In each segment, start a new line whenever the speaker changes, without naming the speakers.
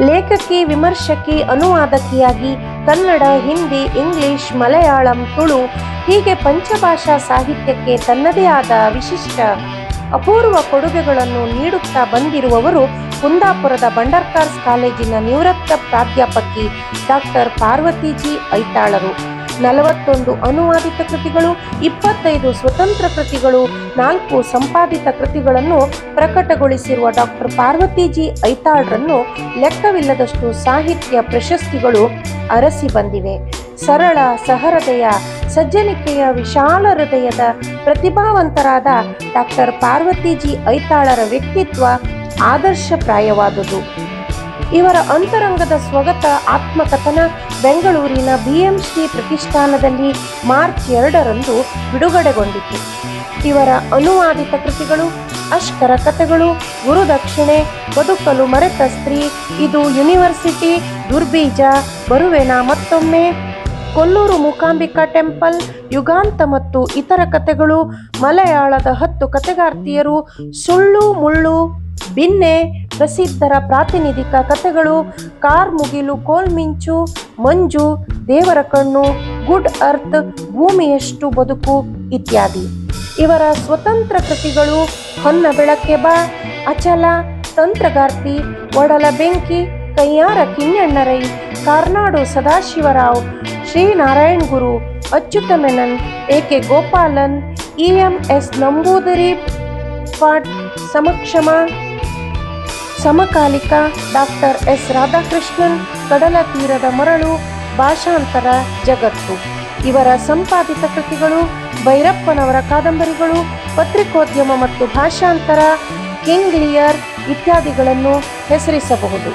ಲೇಖಕಿ ವಿಮರ್ಶಕಿ ಅನುವಾದಕಿಯಾಗಿ ಕನ್ನಡ, ಹಿಂದಿ, ಇಂಗ್ಲಿಷ್, ಮಲಯಾಳಂ, ತುಳು ಹೀಗೆ ಪಂಚಭಾಷಾ ಸಾಹಿತ್ಯಕ್ಕೆ ತನ್ನದೇ ಆದ ವಿಶಿಷ್ಟ ಅಪೂರ್ವ ಕೊಡುಗೆಗಳನ್ನು ನೀಡುತ್ತಾ ಬಂದಿರುವವರು ಕುಂದಾಪುರದ ಬಂಡರ್ಕಾರ್ಸ್ ಕಾಲೇಜಿನ ನಿವೃತ್ತ ಪ್ರಾಧ್ಯಾಪಕಿ ಡಾಕ್ಟರ್ ಪಾರ್ವತಿಜಿ ಐತಾಳರು. ನಲವತ್ತೊಂದು ಅನುವಾದಿತ ಕೃತಿಗಳು, ಇಪ್ಪತ್ತೈದು ಸ್ವತಂತ್ರ ಕೃತಿಗಳು, ನಾಲ್ಕು ಸಂಪಾದಿತ ಕೃತಿಗಳನ್ನು ಪ್ರಕಟಗೊಳಿಸಿರುವ ಡಾಕ್ಟರ್ ಪಾರ್ವತಿಜಿ ಐತಾಳ್ರನ್ನು ಲೆಕ್ಕವಿಲ್ಲದಷ್ಟು ಸಾಹಿತ್ಯ ಪ್ರಶಸ್ತಿಗಳು ಅರಸಿ ಬಂದಿವೆ. ಸರಳ, ಸಹೃದಯ, ಸಜ್ಜನಿಕೆಯ ವಿಶಾಲ ಹೃದಯದ ಪ್ರತಿಭಾವಂತರಾದ ಡಾಕ್ಟರ್ ಪಾರ್ವತಿಜಿ ಐತಾಳರ ವ್ಯಕ್ತಿತ್ವ ಆದರ್ಶಪ್ರಾಯವಾದುದು. ಇವರ ಅಂತರಂಗದ ಸ್ವಗತ ಆತ್ಮಕಥನ ಬೆಂಗಳೂರಿನ ಬಿಎಂಸಿ ಪ್ರತಿಷ್ಠಾನದಲ್ಲಿ ಮಾರ್ಚ್ ಎರಡರಂದು ಬಿಡುಗಡೆಗೊಂಡಿತು. ಇವರ ಅನುವಾದಿತ ಕೃತಿಗಳು, ಅಷ್ಕರ ಕಥೆಗಳು, ಗುರುದಕ್ಷಿಣೆ, ಬದುಕಲು ಮರೆತ ಸ್ತ್ರೀ, ಇದು ಯೂನಿವರ್ಸಿಟಿ, ದುರ್ಬೀಜ, ಬರುವೆನ ಮತ್ತೊಮ್ಮೆ, ಕೊಲ್ಲೂರು ಮೂಕಾಂಬಿಕಾ ಟೆಂಪಲ್, ಯುಗಾಂತ ಮತ್ತು ಇತರ ಕಥೆಗಳು, ಮಲಯಾಳದ ಹತ್ತು ಕಥೆಗಾರ್ತಿಯರು, ಸುಳ್ಳು, ಮುಳ್ಳು, ಬಿನ್ನೆ ಪ್ರಸಿದ್ಧರ ಪ್ರಾತಿನಿಧಿಕ ಕಥೆಗಳು ಕಾರ್ ಮುಗಿಲು ಕೋಲ್ಮಿಂಚು ಮಂಜು, ದೇವರ ಕಣ್ಣು, ಗುಡ್ ಅರ್ತ್, ಭೂಮಿಯಷ್ಟು ಬದುಕು ಇತ್ಯಾದಿ. ಇವರ ಸ್ವತಂತ್ರ ಕೃತಿಗಳು ಹೊನ್ನ ಬೆಳಕೆ ಬಾ, ಅಚಲ, ತಂತ್ರಗಾರ್ತಿ, ಒಡಲ ಬೆಂಕಿ, Kayyara Kinhanna Rai Karnad Sadashiva Rao, Sree Narayan Guru, Achyutha Menon A K Gopalan, E M S Namboodiripad ಸಮಕ್ಷಮ ಸಮಕಾಲಿಕ ಡಾಕ್ಟರ್ ಎಸ್ ರಾಧಾಕೃಷ್ಣನ್ ಕಡಲ ತೀರದ ಮರಳು ಭಾಷಾಂತರ ಜಗತ್ತು. ಇವರ ಸಂಪಾದಿತ ಕೃತಿಗಳು ಭೈರಪ್ಪನವರ ಕಾದಂಬರಿಗಳು, ಪತ್ರಿಕೋದ್ಯಮ ಮತ್ತು ಭಾಷಾಂತರ, ಕಿಂಗ್ ಲಿಯರ್ ಇತ್ಯಾದಿಗಳನ್ನು ಹೆಸರಿಸಬಹುದು.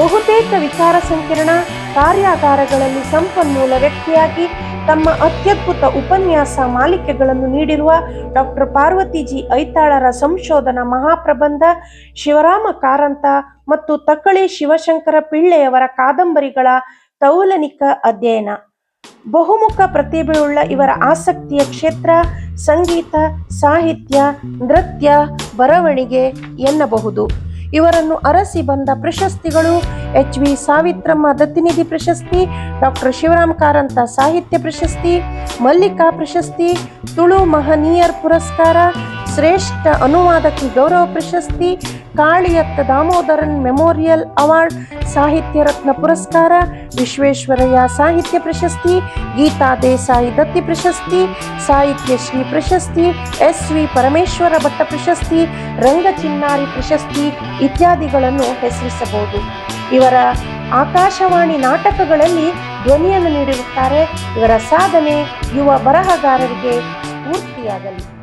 ಬಹುತೇಕ ವಿಚಾರ ಸಂಕಿರಣ ಕಾರ್ಯಾಗಾರಗಳಲ್ಲಿ ಸಂಪನ್ಮೂಲ ವ್ಯಕ್ತಿಯಾಗಿ ತಮ್ಮ ಅತ್ಯದ್ಭುತ ಉಪನ್ಯಾಸ ಮಾಲಿಕೆಗಳನ್ನು ನೀಡಿರುವ ಡಾಕ್ಟರ್ ಪಾರ್ವತಿಜಿ ಐತಾಳರ ಸಂಶೋಧನಾ ಮಹಾಪ್ರಬಂಧ ಶಿವರಾಮ ಕಾರಂತ ಮತ್ತು ತಕ್ಕಳಿ ಶಿವಶಂಕರ ಪಿಳ್ಳೆಯವರ ಕಾದಂಬರಿಗಳ ತೌಲನಿಕ ಅಧ್ಯಯನ. ಬಹುಮುಖ ಪ್ರತಿಭೆಯುಳ್ಳ ಇವರ ಆಸಕ್ತಿಯ ಕ್ಷೇತ್ರ ಸಂಗೀತ, ಸಾಹಿತ್ಯ, ನೃತ್ಯ, ಬರವಣಿಗೆ ಎನ್ನಬಹುದು. ಇವರನ್ನು ಅರಸಿ ಬಂದ ಪ್ರಶಸ್ತಿಗಳು ಎಚ್ ವಿ ಸಾವಿತ್ರಮ್ಮ ದತ್ತಿನಿಧಿ ಪ್ರಶಸ್ತಿ, ಡಾಕ್ಟರ್ ಶಿವರಾಮ್ ಕಾರಂತ ಸಾಹಿತ್ಯ ಪ್ರಶಸ್ತಿ, ಮಲ್ಲಿಕಾ ಪ್ರಶಸ್ತಿ, ತುಳು ಮಹನೀಯರ್ ಪುರಸ್ಕಾರ, ಶ್ರೇಷ್ಠ ಅನುವಾದಕಿ ಗೌರವ ಪ್ರಶಸ್ತಿ, ಕಾಳಿಯತ್ತ ದಾಮೋದರನ್ ಮೆಮೋರಿಯಲ್ ಅವಾರ್ಡ್ ಸಾಹಿತ್ಯ ರತ್ನ ಪುರಸ್ಕಾರ, ವಿಶ್ವೇಶ್ವರಯ್ಯ ಸಾಹಿತ್ಯ ಪ್ರಶಸ್ತಿ, ಗೀತಾ ದೇಸಾಯಿ ದತ್ತಿ ಪ್ರಶಸ್ತಿ, ಸಾಹಿತ್ಯ ಶ್ರೀ ಪ್ರಶಸ್ತಿ, ಎಸ್ ವಿ ಪರಮೇಶ್ವರ ಭಟ್ಟ ಪ್ರಶಸ್ತಿ ರಂಗಚಿನ್ನಾರಿ ಪ್ರಶಸ್ತಿ ಇತ್ಯಾದಿಗಳನ್ನು ಹೆಸರಿಸಬಹುದು. ಇವರ ಆಕಾಶವಾಣಿ ನಾಟಕಗಳಲ್ಲಿ ಧ್ವನಿಯನ್ನು ನೀಡಿರುತ್ತಾರೆ. ಇವರ ಸಾಧನೆ ಯುವ ಬರಹಗಾರರಿಗೆ ಸ್ಫೂರ್ತಿಯಾಗಲಿ.